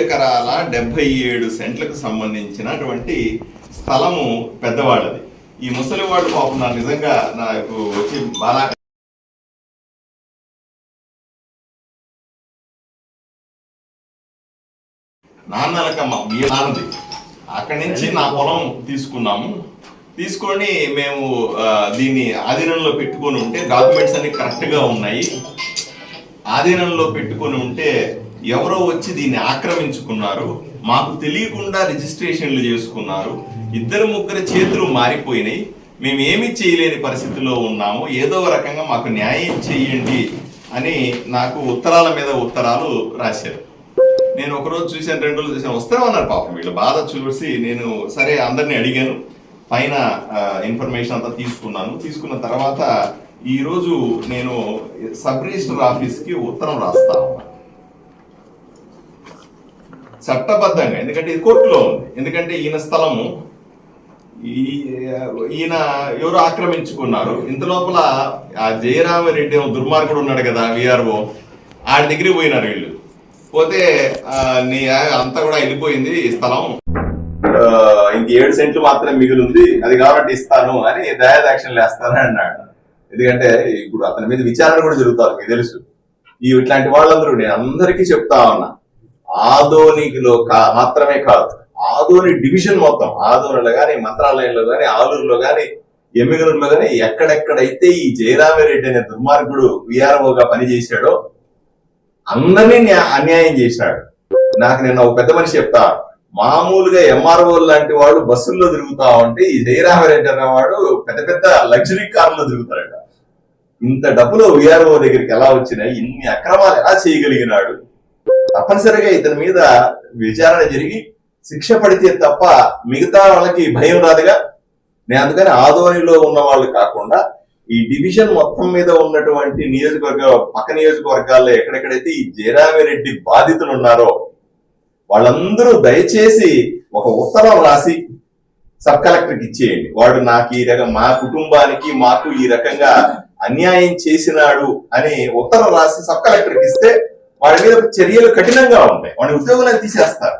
ఎకరాల డెబ్బై ఏడు సెంట్లకు సంబంధించినటువంటి స్థలము పెద్దవాళ్ళది. ఈ ముసలివాడు పాపం నా నిజంగా నాకు వచ్చి బాగా నాన్నలకమ్మ మీ నాన్నది. అక్కడి నుంచి నా పొలం తీసుకున్నాము. తీసుకొని మేము దీన్ని ఆధీనంలో పెట్టుకొని ఉంటే డాక్యుమెంట్స్ అన్ని కరెక్ట్గా ఉన్నాయి. ఆధీనంలో పెట్టుకొని ఉంటే ఎవరో వచ్చి దీన్ని ఆక్రమించుకున్నారు మాకు తెలియకుండా రిజిస్ట్రేషన్లు చేసుకున్నారు ఇద్దరు ముగ్గురు చేతులు మారిపోయినాయి మేము ఏమి చేయలేని పరిస్థితిలో ఉన్నాము ఏదో రకంగా మాకు న్యాయం చేయండి అని నాకు ఉత్తరాల మీద ఉత్తరాలు రాశారు. నేను ఒక రోజు చూశాను రెండు రోజులు చూశాను వస్తామన్నారు పాపం వీళ్ళు బాధ చూసి నేను సరే అందరిని అడిగాను పైన ఇన్ఫర్మేషన్ అంతా తీసుకున్నాను తీసుకున్న తర్వాత ఈరోజు నేను సబ్ రిజిస్టర్ ఆఫీస్కి ఉత్తరం రాస్తాను చట్టబద్ధంగా ఎందుకంటే ఇది కోర్టులో ఉంది. ఎందుకంటే ఈయన స్థలము ఈ ఈయన ఎవరు ఆక్రమించుకున్నారు. ఇంత లోపల ఆ జయరామరెడ్డి దుర్మార్గుడు ఉన్నాడు కదా విఆర్ఓ. ఆడి దగ్గరికి పోయినారు వీళ్ళు. పోతే ఆ, నీ అంతా కూడా వెళ్ళిపోయింది ఈ స్థలం ఇంక ఏడు సెంట్లు మాత్రం మిగిలి ఉంది అది కాబట్టి ఇస్తాను అని దయాదాక్షణ వేస్తానని అన్నాడు. ఎందుకంటే ఇప్పుడు అతని మీద విచారణ కూడా జరుగుతారు మీకు తెలుసు. ఈ ఇట్లాంటి వాళ్ళందరూ నేను అందరికీ చెప్తా ఉన్నా. ఆదోనికిలో కా మాత్రమే కాదు. ఆధోని డివిజన్ మొత్తం. ఆధోనిలో కానీ మంత్రాలయంలో కానీ ఆలూరులో కానీ ఎమ్మిగనూరులో కానీ ఎక్కడెక్కడైతే ఈ జయరామిరెడ్డి అనే దుర్మార్గుడు విఆర్ఓగా పనిచేశాడో అందరినీ అన్యాయం చేశాడు. నాకు నిన్న ఒక పెద్ద మనిషి చెప్తా మామూలుగా ఎంఆర్ఓ లాంటి వాడు బస్సుల్లో తిరుగుతా ఉంటే ఈ జయరామిరెడ్డి అన్నవాడు పెద్ద పెద్ద లగ్జరీ కార్లో తిరుగుతాడట. ఇంత డబ్బులు విఆర్ఓ దగ్గరికి ఎలా వచ్చినాయి? ఇన్ని అక్రమాలు ఎలా చేయగలిగినాడు? తప్పనిసరిగా ఇతని మీద విచారణ జరిగి శిక్ష పడితే తప్ప మిగతా వాళ్ళకి భయం రాదుగా. నేను అందుకని ఆదోనిలో ఉన్న వాళ్ళు కాకుండా ఈ డివిజన్ మొత్తం మీద ఉన్నటువంటి నియోజకవర్గ పక్క నియోజకవర్గాల్లో ఎక్కడెక్కడైతే ఈ జయరామిరెడ్డి బాధితులు ఉన్నారో వాళ్ళందరూ దయచేసి ఒక ఉత్తరం రాసి సబ్ కలెక్టర్కి ఇచ్చేయండి. వాడు నాకు ఈ రకం మా కుటుంబానికి మాకు ఈ రకంగా అన్యాయం చేసినాడు అని ఉత్తరం రాసి సబ్ కలెక్టర్కి ఇస్తే వాడి మీద చర్యలు కఠినంగా ఉంటాయి. వాడిని ఉద్యోగులను తీసేస్తారు.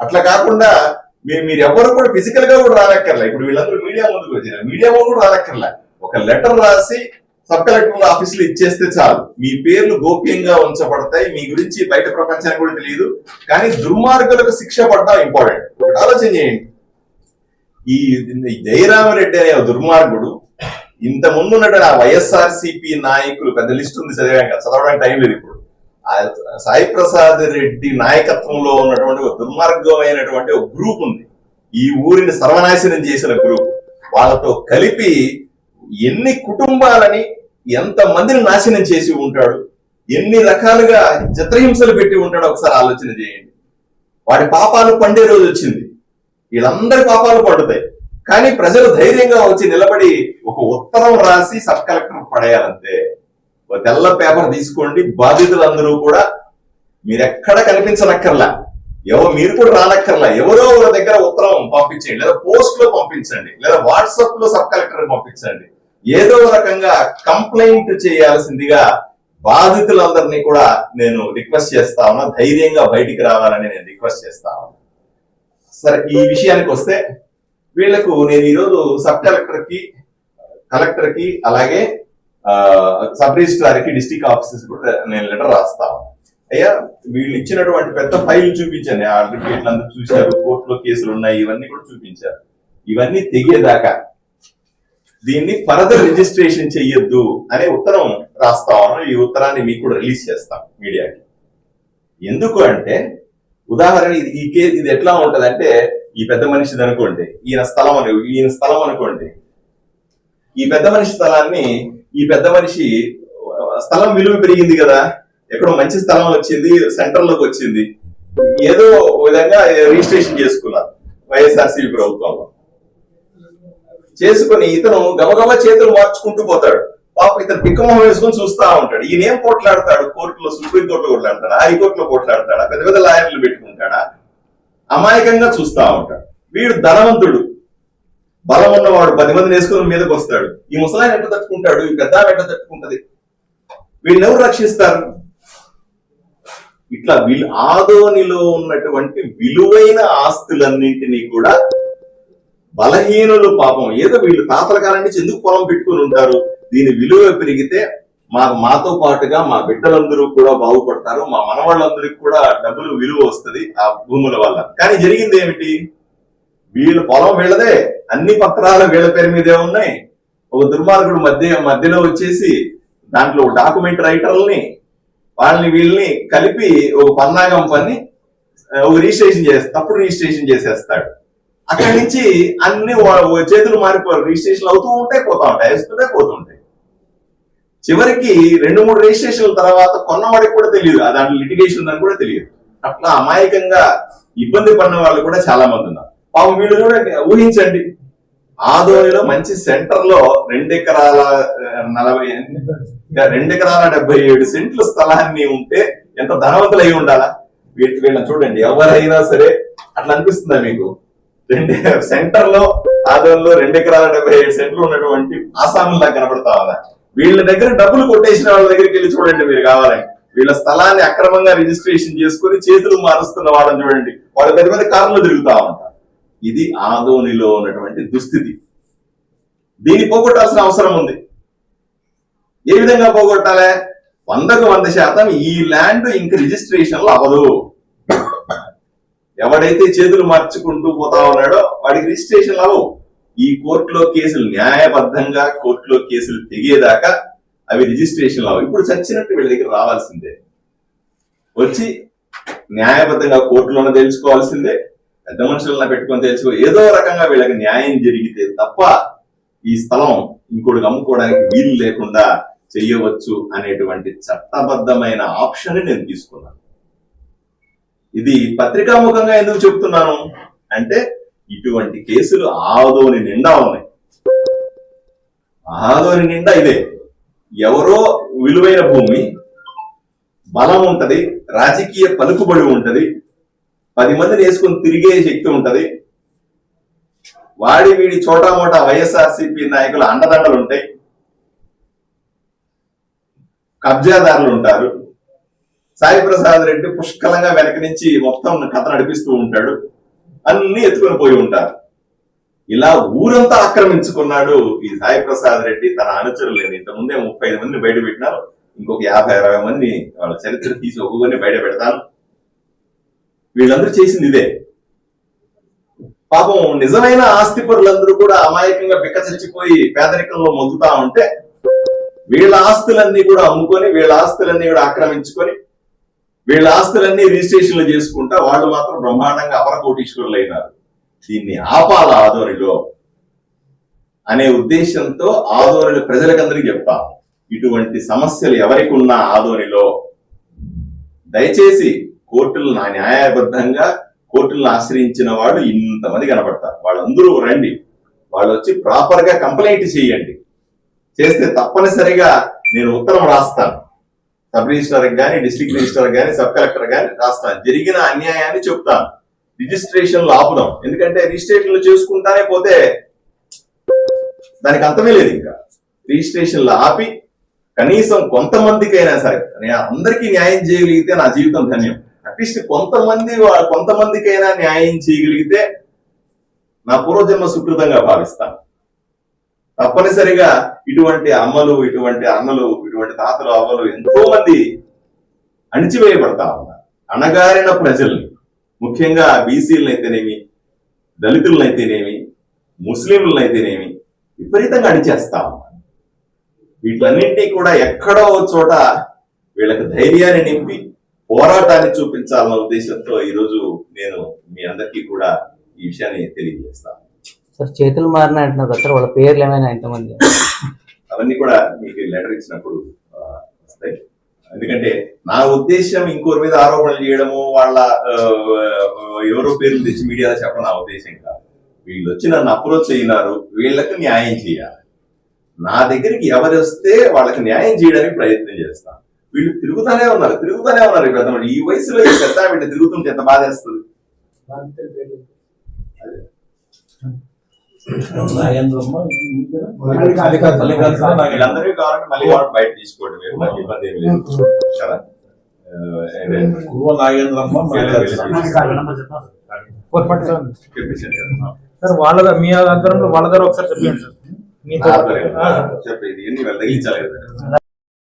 అట్లా కాకుండా మీరు మీరు ఎవరు కూడా ఫిజికల్గా కూడా రానక్కర్లే. ఇప్పుడు వీళ్ళందరూ మీడియా ముందుకు వచ్చారు. మీడియా ముందు కూడా రానక్కర్లే. ఒక లెటర్ రాసి సబ్ కలెక్టర్ ఆఫీస్లో ఇచ్చేస్తే చాలు. మీ పేర్లు గోప్యంగా ఉంచబడతాయి. మీ గురించి బయట ప్రపంచానికి కూడా తెలియదు. కానీ దుర్మార్గులకు శిక్ష పడడం ఇంపార్టెంట్. ఒకటి ఆలోచన చేయండి. ఈ జయరామరెడ్డి అనే ఒక దుర్మార్గుడు ఇంత ముందు ఉన్నటువంటి ఆ వైఎస్ఆర్ సిపి నాయకులు పెద్ద లిస్ట్ ఉంది చదివాక చదవడానికి టైం లేదు ఇప్పుడు. సాయి ప్రసాద్ రెడ్డి నాయకత్వంలో ఉన్నటువంటి ఒక దుర్మార్గమైనటువంటి ఒక గ్రూప్ ఉంది. ఈ ఊరిని సర్వనాశనం చేసిన గ్రూప్. వాళ్ళతో కలిపి ఎన్ని కుటుంబాలని ఎంత మందిని నాశనం చేసి ఉంటాడు ఎన్ని రకాలుగా చిత్రహింసలు పెట్టి ఉంటాడో ఒకసారి ఆలోచన చేయండి. వాడి పాపాలు పండే రోజు వచ్చింది. వీళ్ళందరి పాపాలు పండుతాయి. కానీ ప్రజలు ధైర్యంగా వచ్చి నిలబడి ఒక ఉత్తరం రాసి సబ్ కలెక్టర్ పడేయాలంతే. తెల్ల పేపర్ తీసుకోండి. బాధితులందరూ కూడా మీరెక్కడ కనిపించనక్కర్లా. ఎవరు మీరు కూడా రానక్కర్లా. ఎవరో ఒకరి దగ్గర ఉత్తరం పంపించండి. లేదా పోస్ట్లో పంపించండి. లేదా వాట్సాప్లో సబ్ కలెక్టర్ పంపించండి. ఏదో రకంగా కంప్లైంట్ చేయాల్సిందిగా బాధితులందరినీ కూడా నేను రిక్వెస్ట్ చేస్తా ఉన్నా. ధైర్యంగా బయటికి రావాలని నేను రిక్వెస్ట్ చేస్తా ఉన్నా. సరే ఈ విషయానికి వస్తే వీళ్ళకు నేను ఈరోజు సబ్ కలెక్టర్కి కలెక్టర్కి అలాగే సబ్ రిజిస్ట్రార్కి డిస్టిక్ ఆఫీసెస్ కూడా నేను లెటర్ రాస్తాను అయ్యా వీళ్ళు ఇచ్చినటువంటి పెద్ద ఫైల్ చూపించాను ఆ అడ్వకేట్లు అందరూ చూశారు కోర్టులో కేసులు ఉన్నాయి ఇవన్నీ కూడా చూపించారు. ఇవన్నీ తెగేదాకా. దీన్ని ఫర్దర్ రిజిస్ట్రేషన్ చెయ్యొద్దు అనే ఉత్తరం రాస్తామని ఈ ఉత్తరాన్ని మీకు కూడా రిలీజ్ చేస్తాం మీడియాకి. ఎందుకు అంటే ఉదాహరణ ఇది ఈ కేసు ఇది ఎట్లా ఉంటుంది అంటే ఈ పెద్ద మనిషిది అనుకోండి ఈయన స్థలం అని ఈయన స్థలం అనుకోండి. ఈ పెద్ద మనిషి స్థలాన్ని ఈ పెద్ద మనిషి స్థలం విలువ పెరిగింది కదా. ఎక్కడో మంచి స్థలం వచ్చింది సెంటర్లోకి వచ్చింది. ఏదో విధంగా రిజిస్ట్రేషన్ చేసుకున్నారు వైఎస్ఆర్సీపీ ప్రభుత్వంలో. చేసుకుని ఇతను గబగబా చేతులు మార్చుకుంటూ పోతాడు. పాప ఇతను పిక్కమొహం వేసుకొని చూస్తా ఉంటాడు. ఈయన ఏం పోట్లాడతాడు? కోర్టులో సుప్రీంకోర్టులో కొట్లాడతాడా? హైకోర్టులో కొట్లాడతాడా పెద్ద పెద్ద లాయర్లు పెట్టుకుంటాడా? అమాయకంగా చూస్తా ఉంటాడు. వీడు ధనవంతుడు. బలం ఉన్నవాడు పది మందిని వేసుకుని మీదకి వస్తాడు. ఈ ముసలాయన ఎట్ట తట్టుకుంటాడు? ఈ పెద్ద ఎట్ట తట్టుకుంటది? వీళ్ళని ఎవరు రక్షిస్తారు? ఇట్లా విలు ఆదోనిలో ఉన్నటువంటి విలువైన ఆస్తులన్నింటినీ కూడా బలహీనులు పాపం. ఏదో వీళ్ళు తాతల కాలం నుంచి ఎందుకు పొలం పెట్టుకుని ఉంటారు? దీని విలువ పెరిగితే మా మాతో పాటుగా మా బిడ్డలందరూ కూడా బాగుపడతారు. మా మనవాళ్ళందరికీ కూడా డబ్బులు విలువ వస్తది ఆ భూముల వల్ల. కానీ జరిగింది ఏమిటి? వీళ్ళ పొలం వీళ్ళదే. అన్ని పత్రాలు వీళ్ళ పేరు మీదే ఉన్నాయి. ఒక దుర్మార్గుడు మధ్య మధ్యలో వచ్చేసి దాంట్లో డాక్యుమెంట్ రైటర్లని వాళ్ళని వీళ్ళని కలిపి ఒక పన్నాగం పని ఒక రిజిస్ట్రేషన్ చేస్తా తప్పుడు రిజిస్ట్రేషన్ చేసేస్తాడు. అక్కడి నుంచి అన్ని వా- చేతులు మారిపోరు. రిజిస్ట్రేషన్ అవుతూ ఉంటాయి పోతా ఉంటాయి వేస్తుంటే పోతుంటాయి చివరికి రెండు మూడు రిజిస్ట్రేషన్ల తర్వాత కొన్నవాడికి కూడా తెలియదు. దాంట్లో లిటిగేషన్ ఉందని కూడా తెలియదు. అట్లా అమాయకంగా ఇబ్బంది పడిన వాళ్ళు కూడా చాలా మంది ఉన్నారు. పాపం వీళ్ళు చూడండి ఊహించండి. ఆదోనిలో మంచి సెంటర్లో రెండు ఎకరాల నలభై రెండు ఎకరాల డెబ్బై ఏడు సెంట్ల స్థలాన్ని ఉంటే ఎంత ధనవంతులు అయి ఉండాలా? వీటి వీళ్ళని చూడండి ఎవరైనా సరే అట్లా అనిపిస్తుందా మీకు? రెండు సెంటర్లో ఆదోన్లో రెండు ఎకరాల డెబ్బై ఏడు సెంట్లు ఉన్నటువంటి ఆసాముల్లా కనబడతా వీళ్ళ దగ్గర డబ్బులు కొట్టేసిన వాళ్ళ దగ్గరికి వెళ్ళి చూడండి మీరు కావాలని. వీళ్ళ స్థలాన్ని అక్రమంగా రిజిస్ట్రేషన్ చేసుకుని చేతులు మారుస్తున్న వాళ్ళని చూడండి. వాళ్ళ పెద్ద పెద్ద కార్లు తిరుగుతా ఉంటారు. ఇది ఆదోనిలో ఉన్నటువంటి దుస్థితి. దీన్ని పోగొట్టాల్సిన అవసరం ఉంది. ఏ విధంగా పోగొట్టాలి? వందకు వంద శాతం ఈ ల్యాండ్ ఇంక రిజిస్ట్రేషన్లు అవ్వదు. ఎవడైతే చేతులు మార్చుకుంటూ పోతా ఉన్నాడో వాడికి రిజిస్ట్రేషన్ అవ్వవు. ఈ కోర్టులో కేసులు న్యాయబద్ధంగా కోర్టులో కేసులు తెగేదాకా అవి రిజిస్ట్రేషన్ అవ్వవు. ఇప్పుడు చచ్చినట్టు వీళ్ళ దగ్గర రావాల్సిందే. వచ్చి న్యాయబద్ధంగా కోర్టులోనే తెలుసుకోవాల్సిందే పెద్ద మనుషులను పెట్టుకొని తెలుసుకో ఏదో రకంగా వీళ్ళకి న్యాయం జరిగితే తప్ప ఈ స్థలం ఇంకోటికి అమ్ముకోవడానికి వీలు లేకుండా చేయవచ్చు అనేటువంటి చట్టబద్ధమైన ఆప్షన్ నేను తీసుకున్నాను. ఇది పత్రికాముఖంగా ఎందుకు చెప్తున్నాను అంటే ఇటువంటి కేసులు ఆదోని నిండా ఉన్నాయి. ఆదోని నిండా ఇదే. ఎవరో విలువైన భూమి బలం ఉంటది రాజకీయ పలుకుబడి ఉంటది పది మందిని వేసుకొని తిరిగే శక్తి ఉంటది. వాడి వీడి చోటా మోటా వైఎస్ఆర్సీపీ నాయకుల అండదండలు ఉంటాయి. కబ్జాదారులు ఉంటారు. సాయి ప్రసాద్ రెడ్డి పుష్కలంగా వెనక నుంచి మొత్తం కథ నడిపిస్తూ ఉంటాడు. అన్ని ఎత్తుకొని పోయి ఉంటారు. ఇలా ఊరంతా ఆక్రమించుకున్నాడు ఈ సాయి ప్రసాద్ రెడ్డి. తన అనుచరులు ఇంతకుముందే ముప్పై ఐదు మందిని బయట పెట్టినారు. ఇంకొక యాభై అరవై మంది వాళ్ళ చరిత్ర తీసి ఒక్కొక్కరిని బయట పెడతాను. వీళ్ళందరూ చేసింది ఇదే. పాపం నిజమైన ఆస్తిపరులందరూ కూడా అమాయకంగా బిక్క చచ్చిపోయి పేదరికంలో మొందుతా ఉంటే వీళ్ళ ఆస్తులన్నీ కూడా అమ్ముకొని వీళ్ళ ఆస్తులన్నీ కూడా ఆక్రమించుకొని వీళ్ళ ఆస్తులన్నీ రిజిస్ట్రేషన్లు చేసుకుంటా వాళ్ళు మాత్రం బ్రహ్మాండంగా అపరకోటీశ్వరులు అయినారు. దీన్ని ఆపాల ఆదోనిలో అనే ఉద్దేశంతో ఆదోనిలో ప్రజలకందరికీ చెప్తాం. ఇటువంటి సమస్యలు ఎవరికి ఉన్నా ఆదోనిలో దయచేసి కోర్టులు నా న్యాయబద్ధంగా కోర్టులను ఆశ్రయించిన వాళ్ళు ఇంతమంది కనపడతారు. వాళ్ళందరూ రండి. వాళ్ళు వచ్చి ప్రాపర్గా కంప్లైంట్ చేయండి. చేస్తే తప్పనిసరిగా నేను ఉత్తరం రాస్తాను. సబ్ రిజిస్ట్రార్కి కానీ డిస్ట్రిక్ట్ రిజిస్టర్ కానీ సబ్ కలెక్టర్ కానీ రాస్తాను. జరిగిన అన్యాయాన్ని చెప్తాను. రిజిస్ట్రేషన్లు ఆపుదాం ఎందుకంటే రిజిస్ట్రేషన్లు చేసుకుంటానే పోతే దానికి అంతమే లేదు ఇంకా. రిజిస్ట్రేషన్లు ఆపి కనీసం కొంతమందికైనా సరే అందరికీ న్యాయం చేయగలిగితే నా జీవితం ధన్యం. అట్లీస్ట్ కొంతమంది కొంతమందికైనా న్యాయం చేయగలిగితే నా పూర్వజన్మ సుకృతంగా భావిస్తాను తప్పనిసరిగా ఇటువంటి అమ్మలు ఇటువంటి అన్నలు ఇటువంటి తాతలు అవ్వలు ఎంతో మంది అణిచివేయబడతా ఉన్నారు. అణగారిన ప్రజల్ని ముఖ్యంగా బీసీలనైతేనేమి అయితేనేమి ముస్లింలనైతేనేమి విపరీతంగా అణిచేస్తా ఉన్నారు. వీటన్నింటినీ కూడా ఎక్కడో చోట వీళ్ళకి ధైర్యాన్ని నింపి పోరాటాన్ని చూపించాలన్న ఉద్దేశంతో ఈరోజు నేను మీ అందరికీ కూడా ఈ విషయాన్ని తెలియజేస్తాను సార్ చేతులు మారిన అంటున్నారు సార్ వాళ్ళ పేర్లు ఏమైనా ఎంతమంది అవన్నీ కూడా మీకు లెటర్ ఇచ్చినప్పుడు వస్తాయి. ఎందుకంటే నా ఉద్దేశం ఇంకోరి మీద ఆరోపణలు చేయడము వాళ్ళ ఎవరో పేర్లు తెచ్చి మీడియాలో చెప్పడం నా ఉద్దేశం కాదు. వీళ్ళు వచ్చి నన్ను అప్రోచ్ అయినారు వీళ్ళకి న్యాయం చేయాలి. నా దగ్గరికి ఎవరు వస్తే వాళ్ళకి న్యాయం చేయడానికి ప్రయత్నం చేస్తాను. వీళ్ళు తిరుగుతానే ఉన్నారు తిరుగుతానే ఉన్నారు ఈ పెద్ద. ఈ వయసులో ఈ పెద్ద ఆవిడ తిరుగుతుంటే ఎంత బాధ వేస్తుంది? వీళ్ళందరూ కావాలంటే మళ్ళీ వాళ్ళు బయట నాకు ఇబ్బంది లేదు. కదా కదా. సార్ వాళ్ళ మీ ఆధ్వర్యంలో వాళ్ళ దగ్గర ఒకసారి చెప్పండి సార్. మీతో ఆధ్వర్యంలో. చెప్పు ఇది ఎన్ని తగిలించాలి